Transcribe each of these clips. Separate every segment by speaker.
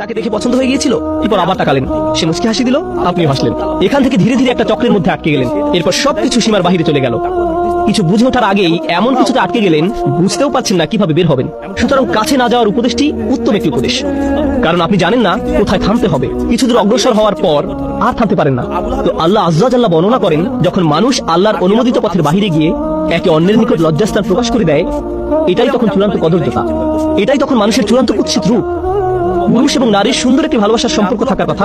Speaker 1: তাকে দেখে পছন্দ হয়ে গিয়েছিল। এরপর আবার তাকালেন। সে মুচকি হাসি দিল আপনি হাসলেন। এখান থেকে ধীরে ধীরে একটা চক্রের মধ্যে আটকে গেলেন। এরপর সবকিছু সীমার বাহিরে চলে গেল। কিছু বুঝে ওঠার আগেই এমন কিছুতে আটকে গেলেন, বুঝতেও পারছেন না কীভাবে বের হবেন। সুতরাং কাছে না যাওয়ার উপদেশটি উত্তম একটি উপদেশ। কারণ আপনি জানেন না কোথায় থামতে হবে। কিছু দূর অগ্রসর হওয়ার পর আর থামতে পারেন না। তো আল্লাহ আল্লাহ বর্ণনা করেন, যখন মানুষ আল্লাহর অনুমোদিত পথের বাহিরে গিয়ে একে অন্যের নিকট লজ্জাস্থান প্রকাশ করে দেয়, এটাই তখন চূড়ান্ত কদর্যতা। এটাই তখন মানুষের চূড়ান্ত কুৎসিত রূপ। পুরুষ এবং নারীর সুন্দর একটি ভালোবাসার সম্পর্ক থাকার কথা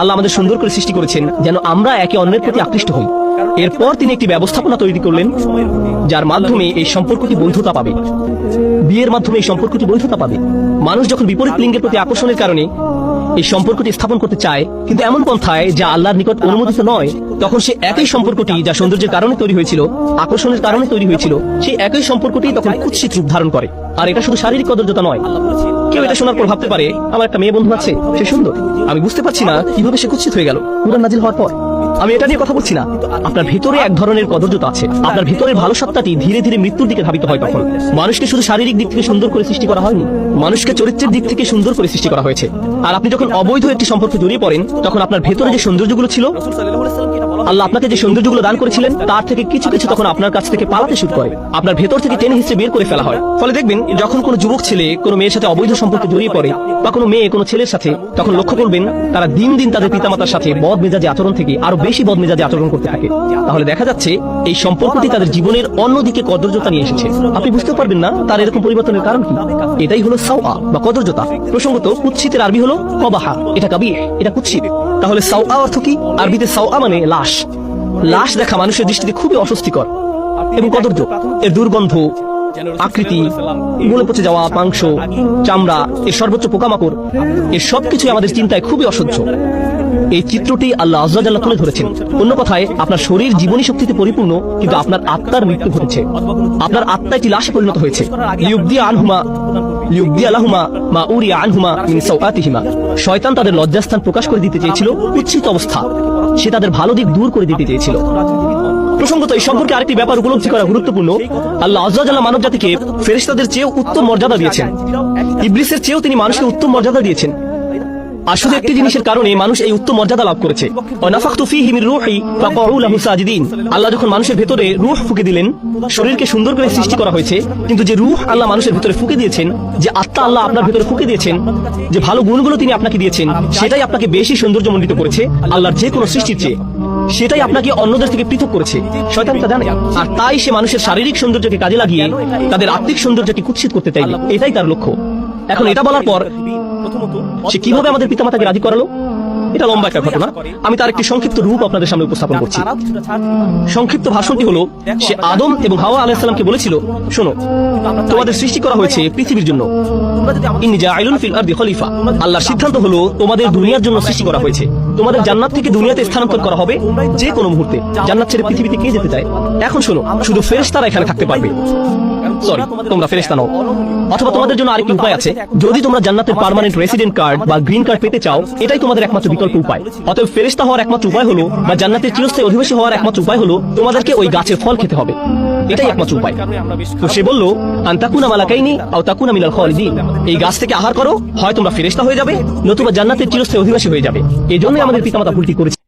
Speaker 1: আল্লাহ আমাদের সুন্দর করে সৃষ্টি করেছেন যেন আমরা একে অন্যের প্রতি আকৃষ্ট হই। এরপর তিনি একটি ব্যবস্থাপনা তৈরি করলেন, যার মাধ্যমে এই সম্পর্কটি বৈধতা পাবে। বিয়ের মাধ্যমে এই সম্পর্কটি বৈধতা পাবে। মানুষ যখন বিপরীত লিঙ্গের প্রতি আকর্ষণের কারণে এই সম্পর্কটি স্থাপন করতে চায়, কিন্তু এমন পন্থায় যা আল্লাহর নিকট অনুমোদিত নয়, তখন সে একই সম্পর্কটি যা সৌন্দর্যের কারণে তৈরি হয়েছিল, আকর্ষণের কারণে তৈরি হয়েছিল, সেই একই সম্পর্কটি তখন কুৎসিত রূপ ধারণ করে। আর এটা শুধু শারীরিক কদর্যতা নয়। কেউ এটা শোনার পর ভাবতে পারে, আমার একটা মেয়ে বন্ধু আছে, সে সুন্দর। আমি বুঝতে পারছি না কীভাবে সে কুৎসিত হয়ে গেল। কুরআন নাজিল হওয়ার পর। আমি এটা নিয়ে কথা বলছি না। আপনার ভিতরে এক ধরনের কদর্যতা আছে। আপনার ভিতরের ভালো সত্তাটি ধীরে ধীরে মৃত্যুর দিকে ধাবিত হয় তখন। মানুষকে শুধু শারীরিক দিক থেকে সুন্দর করে সৃষ্টি করা হয়নি, মানুষকে চরিত্রের দিক থেকে সুন্দর করে সৃষ্টি করা হয়েছে। আর আপনি যখন অবৈধ একটি সম্পর্কে জড়িয়ে পড়েন, তখন আপনার ভেতরে যে সৌন্দর্যগুলো ছিল, আল্লাহ আপনাকে যে সৌন্দর্যগুলো দান করেছিলেন, তার থেকে কিছু কিছু তখন আপনার কাছ থেকে পালাতে শুরু করে। আপনার ভেতর থেকে টেনে হিসেবে বের করে ফেলা হয়। ফলে দেখবেন, যখন কোনো যুবক ছেলে কোনো মেয়ের সাথে অবৈধ সম্পর্কে জড়িয়ে পড়ে, বা কোনো মেয়ে কোনো ছেলের সাথে, তখন লক্ষ্য করবেন, তারা দিন দিন তাদের পিতামাতার সাথে বদ মেজাজে আচরণ থেকে আরও বেশি বদমেজাজে আচরণ করতে থাকে। তাহলে দেখা যাচ্ছে এই সম্পর্কটি তাদের জীবনের অন্যদিকে কদর্যতা নিয়ে এসেছে। আপনি বুঝতে পারবেন না তার এরকম পরিবর্তনের কারণ কি? এটাই হলো সাউআ বা কদর্যতা। প্রসঙ্গত, কুৎসিতের আরবি হলো কবাহা। এটা কাবি এটা কুৎসিত। তাহলে সাউআ অর্থ কি? আরবিতে সাউআ মানে লাশ। লাশ দেখা মানুষের দৃষ্টিতে খুবই অস্বস্তিকর এবং কদর্য। এর দুর্গন্ধ, আকৃতি গলে পচে যাওয়া মাংস, চামড়া, এর সর্বোচ্চ পোকামাকড়, এর সবকিছু আমাদের চিন্তায় খুবই অসহ্য। এই চিত্রটি আল্লাহ আজ্লাহ তুলে ধরেছেন। অন্য কথায়, আপনার শরীর জীবনী শক্তিতে পরিপূর্ণ, কিন্তু আপনার আত্মার মৃত্যু ঘটেছে। আপনার আত্মা একটি লাশে পরিণত হয়েছে। আনহুমা শয়তান তাদের লজ্জাস্থান প্রকাশ করে দিতে চেয়েছিল কুৎসিত অবস্থা। সে তাদের ভালো দিক দূর করে দিতে চেয়েছিল। প্রসঙ্গত, এই সম্পর্কে আরেকটি ব্যাপার উপলব্ধি করা গুরুত্বপূর্ণ। আল্লাহ আজ্লাহ মানব জাতিকে ফেরেশতাদের চেয়েও উত্তম মর্যাদা দিয়েছেন। ইবলিসের চেয়েও তিনি মানুষকে উত্তম মর্যাদা দিয়েছেন। শুধু একটি জিনিসের কারণে মানুষ এই উত্তম মর্যাদা লাভ করেছে। আল্লাহ যখন মানুষের ভেতরে রূহ ফুঁকে দিলেন, শরীরকে সুন্দর করে সৃষ্টি করা হয়েছে, কিন্তু যে রূহ আল্লাহ মানুষের ভেতরে ফুঁকে দিয়েছেন, যে আত্মা আল্লাহ আপনার ভেতরে ফুঁকে দিয়েছেন, যে ভালো গুণগুলো তিনি আপনাকে দিয়েছেন, সেটাই আপনাকে বেশি সৌন্দর্যমণ্ডিত করেছে, আল্লাহর যে কোনো সৃষ্টির চেয়ে। সেটাই আপনাকে অন্যদের থেকে পৃথক করেছে। আর তাই সে মানুষের শারীরিক সৌন্দর্যকে কাজে লাগিয়ে তাদের আত্মিক সৌন্দর্যকে কুৎসিত করতে চাইবে এটাই তার লক্ষ্য। এখন এটা বলার পর সে কীভাবে আমাদের পিতামাতাকে রাজি করালো? এটা লম্বা একটা ঘটনা। আমি তার একটি সংক্ষিপ্ত রূপ আপনাদের সামনে উপস্থাপন করছি। সংক্ষিপ্ত ভাষণটি হলো, সে আদম এবং হাওয়া আলাইসালামকে বলেছিল, শোনো, তোমাদের সৃষ্টি করা হয়েছে পৃথিবীর জন্য। খলিফা। আল্লাহর সিদ্ধান্ত হলো, তোমাদের দুনিয়ার জন্য সৃষ্টি করা হয়েছে। তোমাদের জান্নাত থেকে দুনিয়াতে স্থানান্তর করা হবে যে কোনো মুহূর্তে। জান্নাত ছেড়ে পৃথিবীতে কে যেতে চায়? এখন শোনো, শুধু ফেরেশতারা এখানে থাকতে পারবে। সরি তোমরা ফেরেশতা নও। অথবা তোমাদের জন্য আরেকটি উপায় আছে। যদি তোমরা জান্নাতের পার্মানেন্ট রেসিডেন্ট কার্ড বা গ্রিন কার্ড পেতে চাও, এটাই তোমাদের একমাত্র বিকল্প উপায়। অতএব ফেরিস্তা হওয়ার একমাত্র উপায় হলো বা জান্নাতের চিরস্থায়ী অধিবাসী হওয়ার একমাত্র উপায় হলো তোমাদেরকে ওই গাছের ফল খেতে হবে। এটাই একমাত্র উপায়। তো সে বলল, আন্তাকুনা মালাকাইনি আও তাকুনা মিনাল খালিদিন এই গাছ থেকে আহার করো, হয় তোমরা ফেরিস্তা হয়ে যাবে, নতুবা জান্নাতের চিরস্থায়ী অধিবাসী হয়ে যাবে। এই জন্যই আমাদের পিতামাতা ভুলটি করেছে।